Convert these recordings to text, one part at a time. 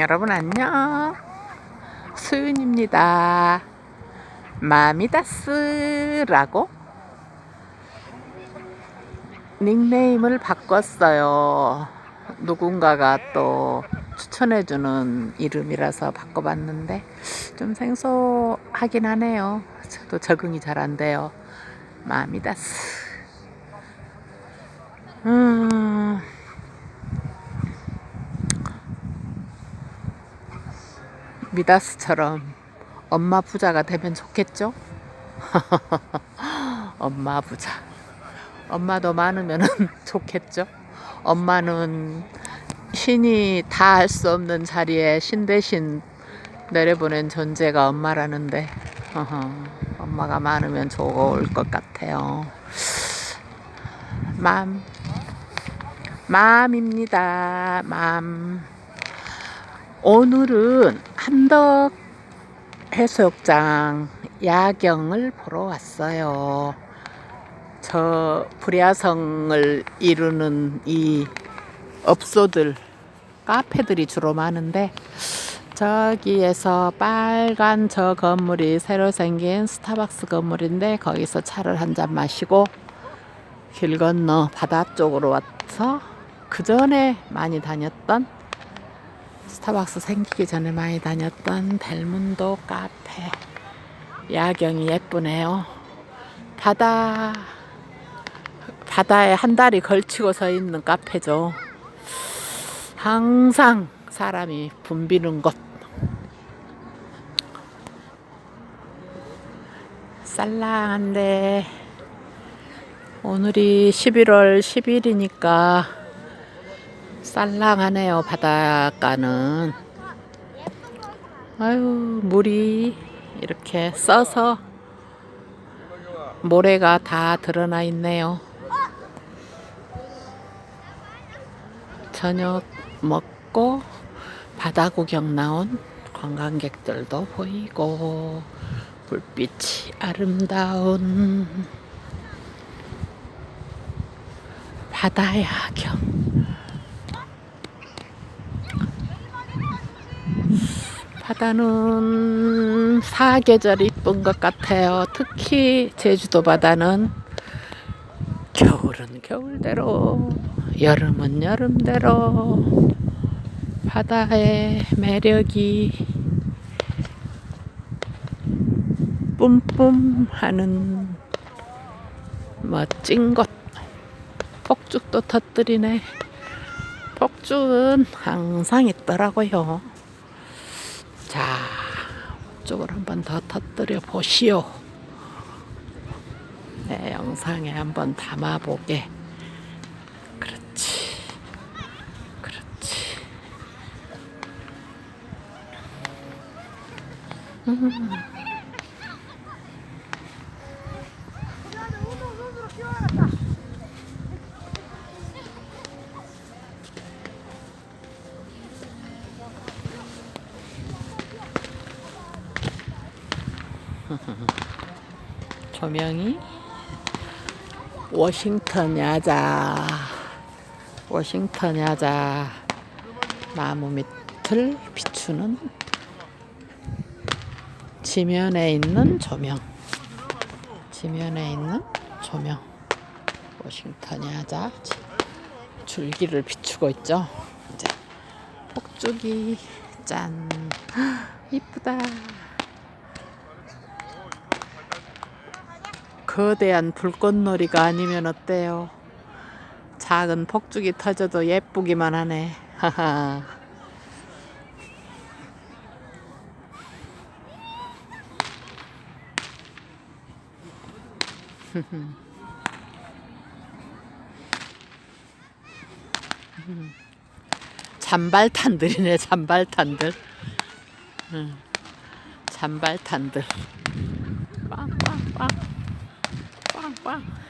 여러분 안녕. 수윤입니다. 마미다스라고 닉네임을 바꿨어요. 누군가가 또 추천해주는 이름이라서 바꿔봤는데 좀 생소하긴 하네요. 저도 적응이 잘 안 돼요. 마미다스. 음 미다스처럼 엄마 부자가 되면 좋겠죠? 엄마 부자. 엄마도 많으면 좋겠죠? 엄마는 신이 다 할 수 없는 자리에 신 대신 내려보낸 존재가 엄마라는데, 엄마가 많으면 좋을 것 같아요. 맘. 맘입니다. 맘. 오늘은 함덕 해수욕장 야경을 보러 왔어요. 저 불야성을 이루는 이 업소들, 카페들이 주로 많은데 저기에서 빨간 저 건물이 새로 생긴 스타벅스 건물인데 거기서 차를 한 잔 마시고 길 건너 바다 쪽으로 와서 그 전에 많이 다녔던 스타벅스 생기기 전에 많이 다녔던 델문도 카페 야경이 예쁘네요. 바다 바다에 한 달이 걸치고 서 있는 카페죠. 항상 사람이 붐비는 곳. 쌀랑한데 오늘이 11월 10일이니까 쌀랑하네요 바닷가는. 아유 물이 이렇게 써서 모래가 다 드러나 있네요. 저녁 먹고 바다 구경 나온 관광객들도 보이고 불빛이 아름다운 바다 야 경 바다는 사계절 이쁜 것 같아요. 특히 제주도 바다는 겨울은 겨울대로, 여름은 여름대로 바다의 매력이 뿜뿜 하는 멋진 곳. 폭죽도 터뜨리네. 폭죽은 항상 있더라고요. 자, 쪽을 한번 더 터뜨려 보시오. 내 영상에 한번 담아보게. 그렇지. 그렇지. 음. 조명이 워싱턴 야자. 워싱턴 야자. 나무 밑을 비추는 지면에 있는 조명. 지면에 있는 조명. 워싱턴 야자. 줄기를 비추고 있죠. 이제 폭죽이 짠. 이쁘다 거대한 불꽃놀이가 아니면 어때요? 작은 폭죽이 터져도 예쁘기만 하네. 하하. 잔발탄들이네, 잔발탄들. 응. 잔발탄들. 빵빵빵. Па-па.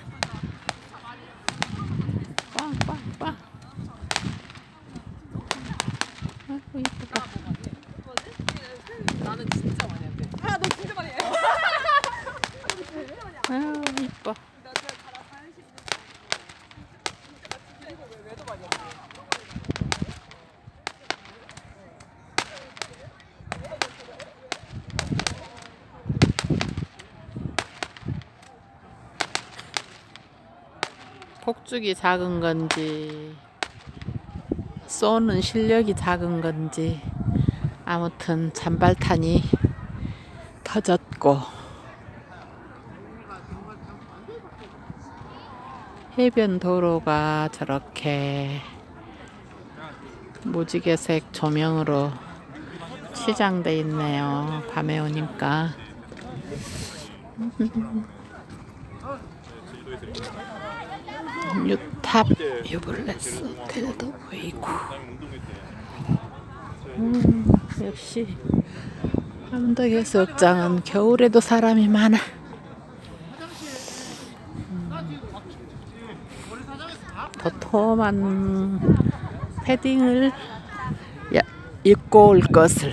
폭죽이 작은 건지 쏘는 실력이 작은 건지 아무튼 잔발탄이 터졌고 해변 도로가 저렇게 무지개색 조명으로 치장돼 있네요. 밤에 오니까. 뉴탑 유블레스 호텔도 보이고. 음, 역시 함덕 해수욕장은 겨울에도 사람이 많아. 음, 도톰한 패딩을 야- 입고 올 것을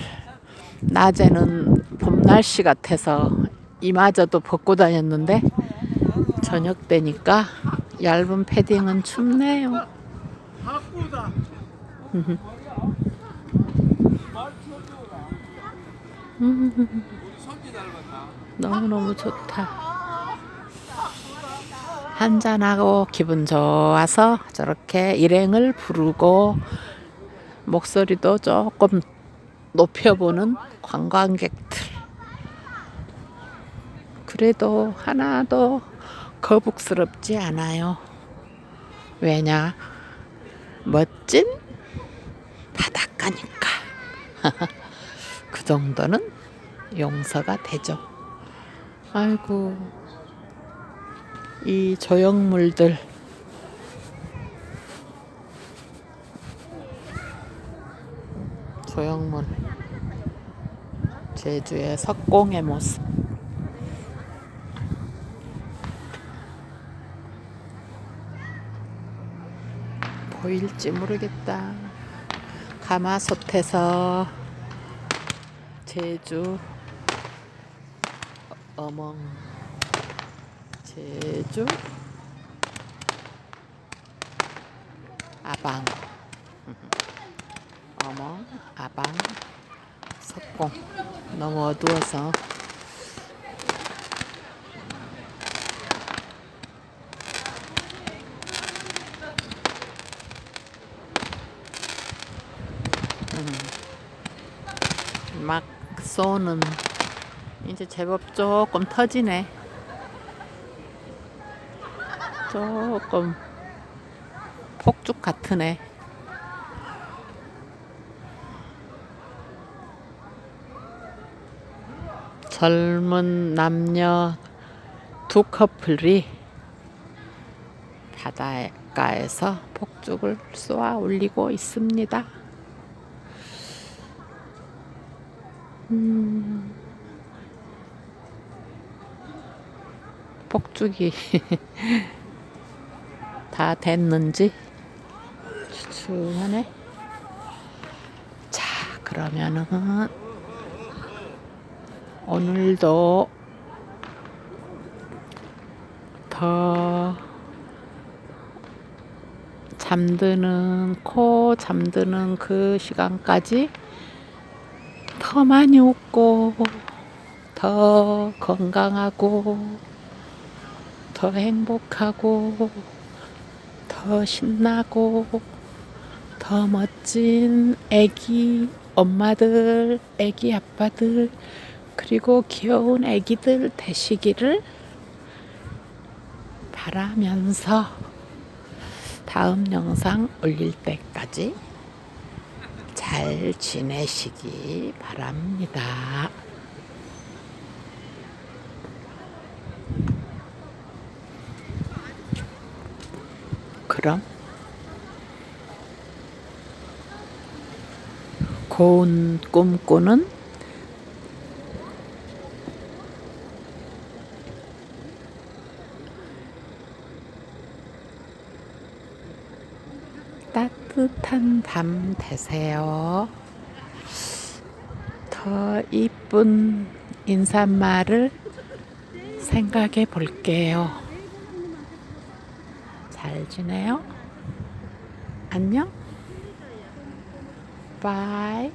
낮에는 봄 날씨 같아서 이마저도 벗고 다녔는데 저녁 때니까 얇은 패딩은 춥네요. 너무너무 좋다. 한잔하고 기분 좋아서 저렇게 일행을 부르고 목소리도 조금 높여보는 관광객들. 그래도 하나도 거북스럽지 않아요. 왜냐? 멋진 바닷가니까. 그 정도는 용서가 되죠. 아이고, 이 조형물들. 조형물. 제주의 석공의 모습. 보일지 모르겠다. 가마솥에서 제주 어멍 제주 아방 어멍 아방 석공 너무 어두워서 쏘는 이제 제법 조금 터지네. 조금 폭죽 같으네. 젊은 남녀 두 커플이 바닷가에서 폭죽을 쏘아 올리고 있습니다. 음, 폭죽이 다 됐는지 추측하네. 자, 그러면은 오늘도 더 잠드는 코 잠드는 그 시간까지 더 많이 웃고 더 건강하고 더 행복하고 더 신나고 더 멋진 애기 엄마들, 애기 아빠들 그리고 귀여운 애기들 되시기를 바라면서 다음 영상 올릴 때까지 잘 지내시기 바랍니다. 그럼 고운 꿈 꾸는 따뜻한 밤 되세요. 더 이쁜 인사말을 생각해 볼게요. 잘 지내요? 안녕? 바이.